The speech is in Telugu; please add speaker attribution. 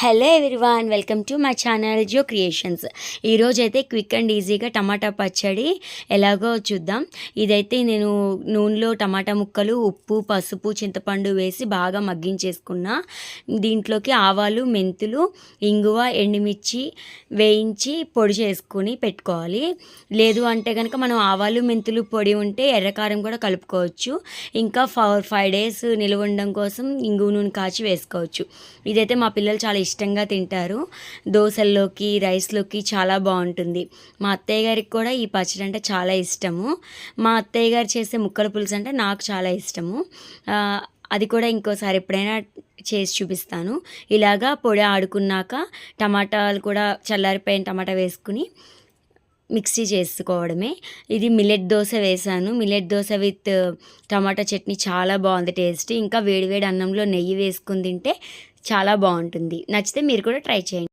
Speaker 1: Hello everyone welcome to my channel Jo creations. ఈరోజు అయితే క్విక్ అండ్ ఈజీగా టమాటా పచ్చడి ఎలాగో చూద్దాం. ఇదైతే నేను నూనెలో టమాటా ముక్కలు ఉప్పు పసుపు చింతపండు వేసి బాగా మగ్గించేసుకున్నా. దీంట్లోకి ఆవాలు మెంతులు ఇంగువ ఎండుమిర్చి వేయించి పొడి చేసుకుని పెట్టుకోవాలి. లేదు అంటే కనుక మనం ఆవాలు మెంతులు పొడి ఉంటే ఎర్రకారం కూడా కలుపుకోవచ్చు. ఇంకా ఫోర్ ఫైవ్ డేస్ నిల్వ ఉండడం కోసం ఇంగువ నూనె కాచి వేసుకోవచ్చు. ఇదైతే మా పిల్లలు చాలా ఇష్టంగా తింటారు. దోశల్లోకి రైస్లోకి చాలా బాగుంటుంది. మా అత్తయ్య గారికి కూడా ఈ పచ్చడి అంటే చాలా ఇష్టము. మా అత్తయ్య గారు చేసే ముక్కల పులుసు అంటే నాకు చాలా ఇష్టము. అది కూడా ఇంకోసారి ఎప్పుడైనా చేసి చూపిస్తాను. ఇలాగా పొడి ఆడుకున్నాక టమాటాలు కూడా చల్లారిపోయిన టమాటా వేసుకుని మిక్సీ చేసుకోవడమే. ఇది మిల్లెట్ దోశ వేసాను. మిల్లెట్ దోశ విత్ టమాటా చట్నీ చాలా బాగుంది టేస్ట్. ఇంకా వేడివేడి అన్నంలో నెయ్యి వేసుకుని తింటే చాలా బాగుంటుంది. నచ్చితే మీరు కూడా ట్రై చేయండి.